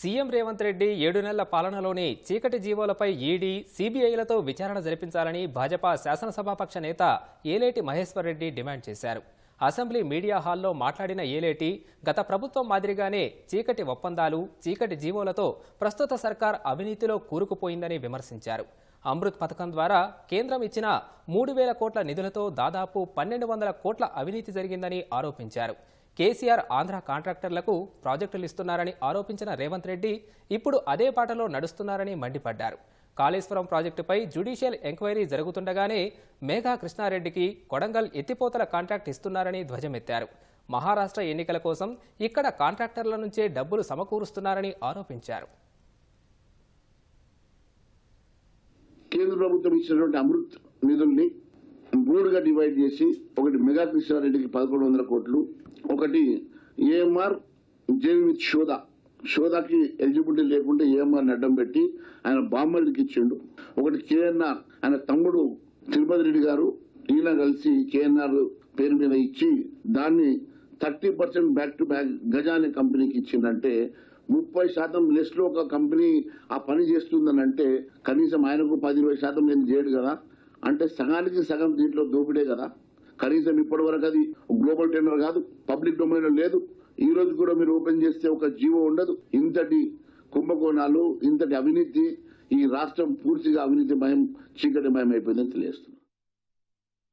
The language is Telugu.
సీఎం రేవంత్ రెడ్డి ఏడు నెలల పాలనలోని చీకటి జీవోలపై ఈడీ సీబీఐలతో విచారణ జరిపించాలని భాజపా శాసనసభాపక్ష నేత ఏలేటి మహేశ్వర్ రెడ్డి డిమాండ్ చేశారు. అసెంబ్లీ మీడియా హాల్లో మాట్లాడిన ఏలేటి గత ప్రభుత్వం మాదిరిగానే చీకటి ఒప్పందాలు చీకటి జీవోలతో ప్రస్తుత సర్కార్ అవినీతిలో కూరుకుపోయిందని విమర్శించారు. అమృత్ పథకం ద్వారా కేంద్రం ఇచ్చిన మూడు వేల కోట్ల నిధులతో దాదాపు పన్నెండు వందల కోట్ల అవినీతి జరిగిందని ఆరోపించారు. కేసీఆర్ ఆంధ్ర కాంట్రాక్టర్లకు ప్రాజెక్టులు ఇస్తున్నారని ఆరోపించిన రేవంత్ రెడ్డి ఇప్పుడు అదే పాటలో నడుస్తున్నారని మండిపడ్డారు. కాళేశ్వరం ప్రాజెక్టుపై జ్యుడిషియల్ ఎంక్వైరీ జరుగుతుండగానే మేఘా కృష్ణారెడ్డికి కొడంగల్ ఎత్తిపోతల కాంట్రాక్ట్ ఇస్తున్నారని ధ్వజమెత్తారు. మహారాష్ట్ర ఎన్నికల కోసం ఇక్కడ కాంట్రాక్టర్ల నుంచే డబ్బులు సమకూరుస్తున్నారని ఆరోపించారు. కేంద్ర ప్రభుత్వం ఇచ్చినటువంటి అమృత్ నిధుల్ని మూడుగా డివైడ్ చేసి ఒకటి మెగా కృష్ణారెడ్డికి పదకొండు వందల కోట్లు ఒకటి ఏఎంఆర్ జేవిత్ షోదా. షోదాకి ఎలిజిబిలిటీ లేకుంటే ఏఎంఆర్ అడ్డం పెట్టి ఆయన బామ్మడికి ఇచ్చిండు. ఒకటి కేఎన్ఆర్ ఆయన తమ్ముడు తిరుపతి రెడ్డి గారు ఈయన కలిసి కేఎన్ఆర్ పేరు మీద ఇచ్చి దాన్ని thirty percent back to back గజాని కంపెనీకి ఇచ్చిందంటే ముప్పై శాతం లెస్లో ఒక కంపెనీ ఆ పని చేస్తుందని అంటే కనీసం ఆయనకు పది ఇరవై శాతం నేను చేయడు కదా. అంటే సగానికి సగం దీంట్లో దోపిడే కదా. కనీసం ఇప్పటి వరకు అది గ్లోబల్ టెండర్ కాదు పబ్లిక్ డొమైన్ లేదు. ఈ రోజు కూడా మీరు ఓపెన్ చేస్తే ఒక జీవో ఉండదు. ఇంతటి కుంభకోణాలు ఇంతటి అవినీతి ఈ రాష్ట్రం పూర్తిగా అవినీతి భయం చీకటి భయం అయిపోయిందని తెలియజేస్తుంది